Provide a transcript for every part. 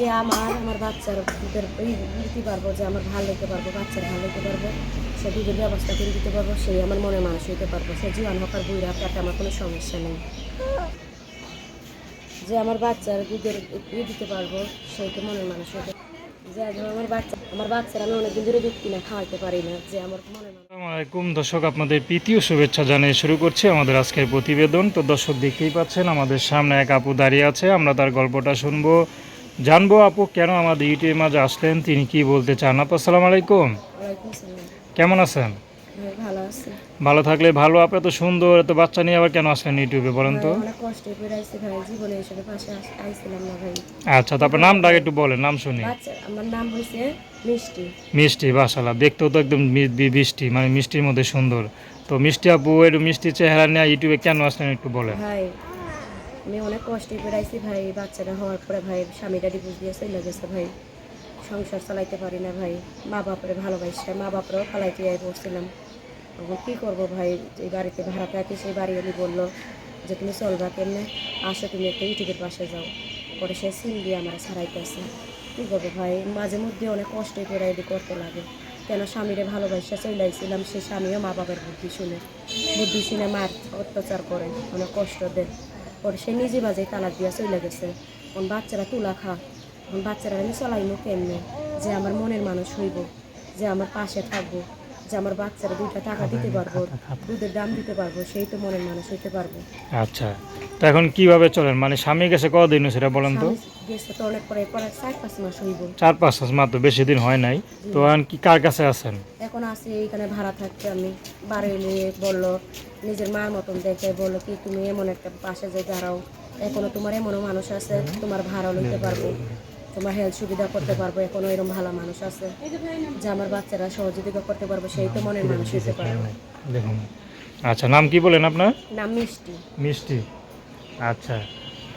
যে আমার আমার বাচ্চার দিতে পারব, যে আমার ভালো হইতে পারব, বাচ্চার ভালো হইতে পারব, সে দুধের ব্যবস্থা করে দিতে পারব সেই আমার মনে মানুষ হইতে পারব, সে জীবন হকার বুড়া তাতে আমার কোনো সমস্যা নেই। যে আমার বাচ্চার দুধের ইয়ে দিতে পারব সেই তো মনের মানুষ হইতে যে আমার বাচ্চা, আমার বাচ্চারা আমি পারি না, যে আমার দর্শক, আপনাদের প্রীতি ও শুভেচ্ছা জানিয়ে শুরু আমাদের আজকের প্রতিবেদন। তো আমাদের সামনে এক আপু দাঁড়িয়ে আছে, আমরা তার গল্পটা শুনব। জানব আপু কেন আমাদের ইউটিউবের মাঝে আসলেন তিনি কি বলতে চান? আপু আসসালামু আলাইকুম। কেমন আছেন? ভালো থাকলে ভালো আপনি এত সুন্দর এত বাচ্চা নিয়ে আবার কেন আসলেন ইউটিউবে বলেন তো? আচ্ছা তারপর নামটা আগে একটু বলেন নাম শুনি। আমার নাম মিষ্টি। মিষ্টি বাসালা দেখতেও তো একদম মি- বি- বৃষ্টি মানে মিষ্টির মধ্যে সুন্দর। তো মিষ্টি আপু একটু মিষ্টি চেহারা নিয়ে ইউটিউবে কেন আসলেন একটু বলেন। ভাই আমি অনেক কষ্টে পেরাইছি ভাই বাচ্চাটা হওয়ার পরে ভাই স্বামীটা ডিভোর্স দিয়ে চলে গেছে ভাই। সংসার চালাইতে পারি না ভাই। মা বাপরে ভালোবাসছে মা বাপরেও ফালাইতে যাই পড়ছিলাম এখন কী করব ভাই? এই বাড়িতে ভাড়া থাকি সেই বাড়ি আমি বলল যে, তুমি চলবা কেমনে? আসো তুমি একটা ইউটিউবের পাশে যাও। পরে সে সিল দিয়ে আমার ছাড়াইতেছে কী করব ভাই? মাঝে মধ্যে অনেক কষ্ট করে করতে লাগে। কেন স্বামীরে ভালোবাসা চলে আইছিলাম সে স্বামীও মা বাবার বুদ্ধি শুনে। বুদ্ধি শুনে মার অত্যাচার করে, অনেক কষ্ট দেয়। পরে সে নিজে বাজে তালাক দিয়া চলে গেছে। এখন বাচ্চারা তুলা খা। এখন বাচ্চারা আমি চলাইমো কেমনে? যে আমার মনের মানুষ হইব যে আমার পাশে থাকব যে আমার বাচ্চারা দুইটা টাকা দিতে পারব দুধের দাম দিতে পারব সেই তো মনের মানুষ হইতে পারব। আচ্ছা তো এখন কীভাবে চলেন? মানে স্বামী গেছে কদিন সেটা বলেন তো? গেছে তো অনেক পরে পরে চার পাঁচ মাস হইব। চার পাঁচ মাস মাত্র বেশি দিন হয় নাই। তো এখন কি কার কাছে আছেন? এখন আসি এইখানে ভাড়া থাকতে আমি। বাড়ি নিয়ে বলল নিজের মার মতন দেখে বলল কি তুমি এমন একটা পাশে যে দাঁড়াও এখনও তোমার এমনও মানুষ আছে তোমার ভাড়া লইতে পারব তোমার হেলথ সুবিধা করতে পারব এখনও এরকম ভালো মানুষ আছে। যে আমার বাচ্চারা সহযোগিতা করতে পারব সেই তো মনের মানুষ হইতে পারব। দেখুন। আচ্ছা নাম কি বলেন আপনার? নাম মিষ্টি। মিষ্টি। আচ্ছা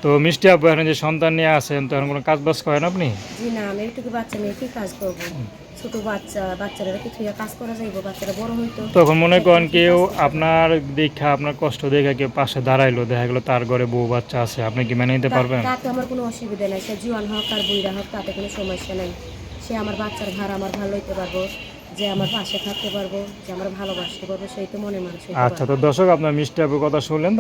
তো মিষ্টি আপু এখন যে সন্তান নিয়ে আসেন তো এখন কোনো কাজ বাজ করেন আপনি? জি না আমি একটু বাচ্চা নিয়ে কি কাজ করব? ছোট বাচ্চা বাচ্চারা কাজ করা যাইবো বাচ্চারা বড় হইতো। তখন মনে করেন কেউ আপনার দেখা আপনার কষ্ট দেখে কেউ পাশে দাঁড়াইলো দেখা গেলো তার ঘরে বউ বাচ্চা আছে আপনি কি মেনে নিতে পারবেন? তাতে আমার কোনো অসুবিধা নাই সে জোয়ান হোক আর বুড়া হোক তাতে কোনো সমস্যা নাই। সে আমার বাচ্চার ভাড়া আমার ভালো হইতে পারব যে আমার পাশে থাকতে পারব যে আমার ভালোবাসতে পারব সেই তো মনে মানুষ আচ্ছা তো দর্শক আপনার মিষ্টি কথা শুনলেন